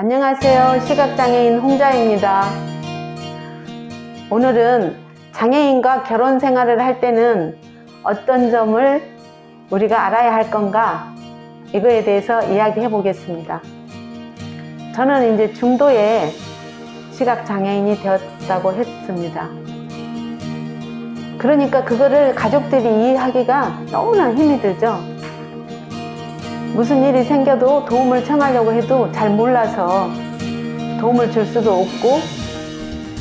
안녕하세요. 시각장애인 홍자입니다. 오늘은 장애인과 결혼 생활을 할 때는 어떤 점을 우리가 알아야 할 건가? 이거에 대해서 이야기해 보겠습니다. 저는 이제 중도의 시각장애인이 되었다고 했습니다. 그러니까 그거를 가족들이 이해하기가 너무나 힘이 들죠. 무슨 일이 생겨도 도움을 청하려고 해도 잘 몰라서 도움을 줄 수도 없고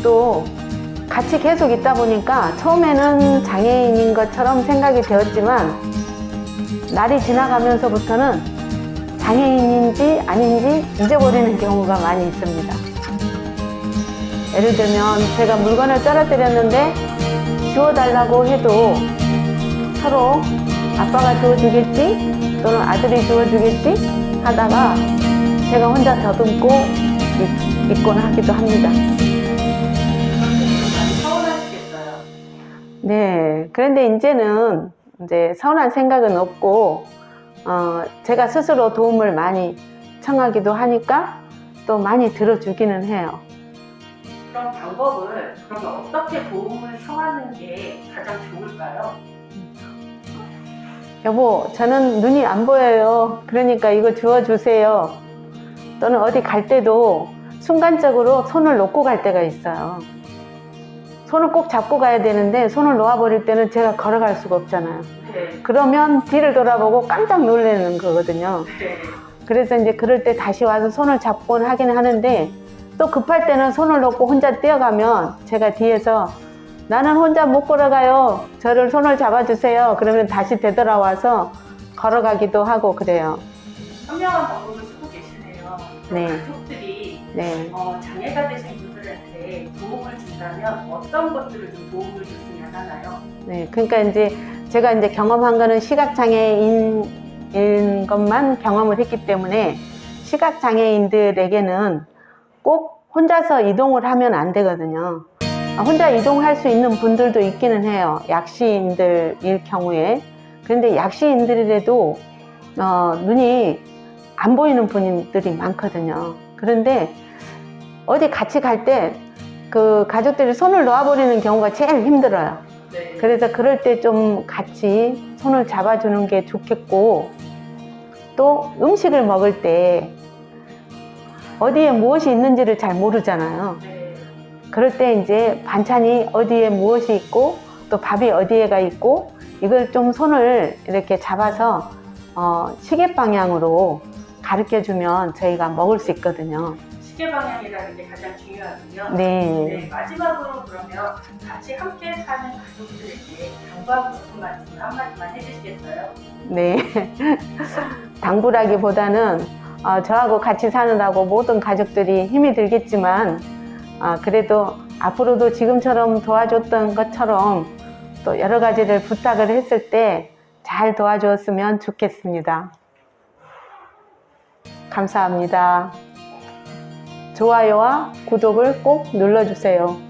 또 같이 계속 있다 보니까 처음에는 장애인인 것처럼 생각이 되었지만 날이 지나가면서부터는 장애인인지 아닌지 잊어버리는 경우가 많이 있습니다. 예를 들면 제가 물건을 떨어뜨렸는데 주워달라고 해도 서로 아빠가 주워주겠지 또는 아들이 주워주겠지 하다가 제가 혼자 더듬고 있- 있곤 하기도 합니다. 서운하시겠어요. 네. 그런데 이제는 이제 서운한 생각은 없고, 어, 제가 스스로 도움을 많이 청하기도 하니까 또 많이 들어주기는 해요. 그럼 방법을 그러면 어떻게 도움을 청하는 게 가장 좋을까요? 여보, 저는 눈이 안 보여요. 그러니까 이거 주워주세요. 또는 어디 갈 때도 순간적으로 손을 놓고 갈 때가 있어요. 손을 꼭 잡고 가야 되는데 손을 놓아버릴 때는 제가 걸어갈 수가 없잖아요. 네. 그러면 뒤를 돌아보고 깜짝 놀라는 거거든요. 네. 그래서 이제 그럴 때 다시 와서 손을 잡곤 하긴 하는데 또 급할 때는 손을 놓고 혼자 뛰어가면 제가 뒤에서 나는 혼자 못 걸어가요. 저를 손을 잡아주세요. 그러면 다시 되돌아와서 걸어가기도 하고 그래요. 현명한 방법을 쓰고 계시네요. 네. 가족들이 네. 어, 장애가 되신 분들한테 도움을 준다면 어떤 것들을 좀 도움을 줬으면 하나요? 네. 그러니까 이제 제가 이제 경험한 거는 시각장애인인 것만 경험을 했기 때문에 시각장애인들에게는 꼭 혼자서 이동을 하면 안 되거든요. 아, 혼자 이동할 수 있는 분들도 있기는 해요. 약시인들일 경우에. 그런데 약시인들이라도 어, 눈이 안 보이는 분들이 많거든요. 그런데 어디 같이 갈 때 그 가족들이 손을 놓아버리는 경우가 제일 힘들어요. 네. 그래서 그럴 때 좀 같이 손을 잡아주는 게 좋겠고 또 음식을 먹을 때 어디에 무엇이 있는지를 잘 모르잖아요. 네. 그럴 때 이제 반찬이 어디에 무엇이 있고 또 밥이 어디에가 있고 이걸 좀 손을 이렇게 잡아서 어, 시계 방향으로 가르쳐 주면 저희가 먹을 수 있거든요. 시계 방향이라는 게 가장 중요하군요. 네. 네, 마지막으로 그러면 같이 함께 사는 가족들에게 당부하고 싶은 말씀 한마디만 해주시겠어요? 네. 당부라기보다는 어, 저하고 같이 사느라고 모든 가족들이 힘이 들겠지만 어, 그래도 앞으로도 지금처럼 도와줬던 것처럼 또 여러 가지를 부탁을 했을 때 잘 도와주었으면 좋겠습니다. 감사합니다. 좋아요와 구독을 꼭 눌러주세요.